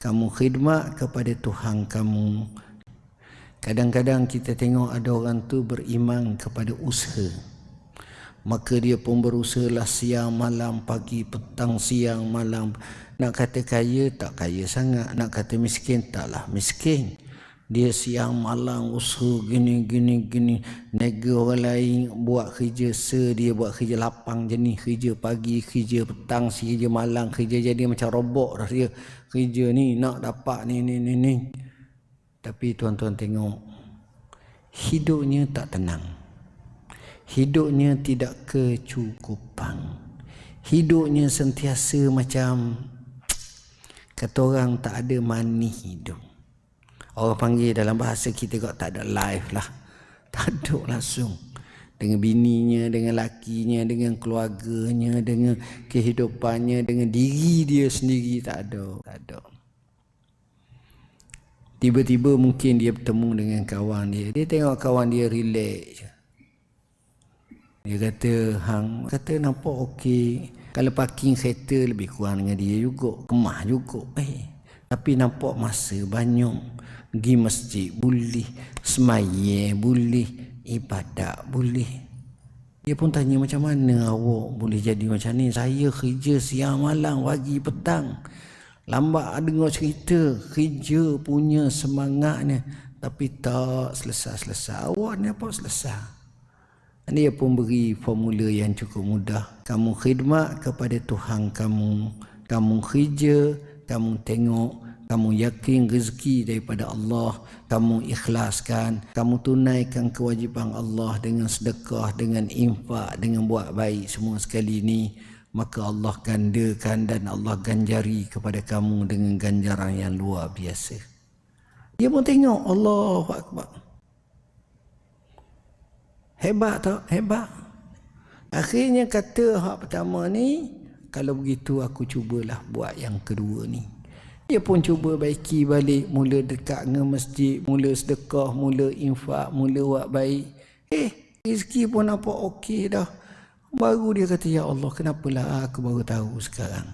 kamu khidmat kepada Tuhan kamu. Kadang-kadang kita tengok ada orang tu beriman kepada usaha. Maka dia pun berusaha lah siang malam pagi petang siang malam. Nak kata kaya tak kaya sangat. Nak kata miskin taklah miskin dia siang malam usaha gini gini gini. Nega orang lain buat kerja se dia buat kerja lapang jenis kerja pagi kerja petang kerja malam kerja jadi macam robot dah dia. Kerja ni nak dapat ni ni ni ni. Tapi tuan-tuan tengok hidupnya tak tenang. Hidupnya tidak kecukupan. Hidupnya sentiasa macam kata orang tak ada mani hidup orang panggil dalam bahasa kita kok tak ada life lah tak ada langsung dengan bininya, dengan lakinya, dengan keluarganya, dengan kehidupannya, dengan diri dia sendiri tak ada, tak ada. Tiba-tiba mungkin dia bertemu dengan kawan dia. Dia tengok kawan dia relax. Dia kata, hang kata nampak okey. Kalau parking kereta lebih kurang dengan dia juga. Kemah juga. Eh, tapi nampak masa banyak. Pergi masjid boleh. Semaya boleh. Ibadat boleh. Dia pun tanya macam mana awak boleh jadi macam ni. Saya kerja siang malam, pagi petang. Lambat dengar cerita. Kerja punya semangatnya. Tapi tak selesai-selesai. Awak ni apa selesai? Dia pun beri formula yang cukup mudah. Kamu khidmat kepada Tuhan kamu. Kamu kerja, kamu tengok, kamu yakin rezeki daripada Allah. Kamu ikhlaskan, kamu tunaikan kewajipan Allah dengan sedekah, dengan infak, dengan buat baik semua sekali ini. Maka Allah gandakan dan Allah ganjari kepada kamu dengan ganjaran yang luar biasa. Dia pun tengok Allah Akbar. Hebat tak? Hebat. Akhirnya kata hak pertama ni, kalau begitu aku cubalah buat yang kedua ni. Dia pun cuba baiki balik, mula dekat dengan masjid, mula sedekah, mula infak, mula buat baik. Eh, rezeki pun nampak okey dah. Baru dia kata, Ya Allah, kenapalah aku baru tahu sekarang.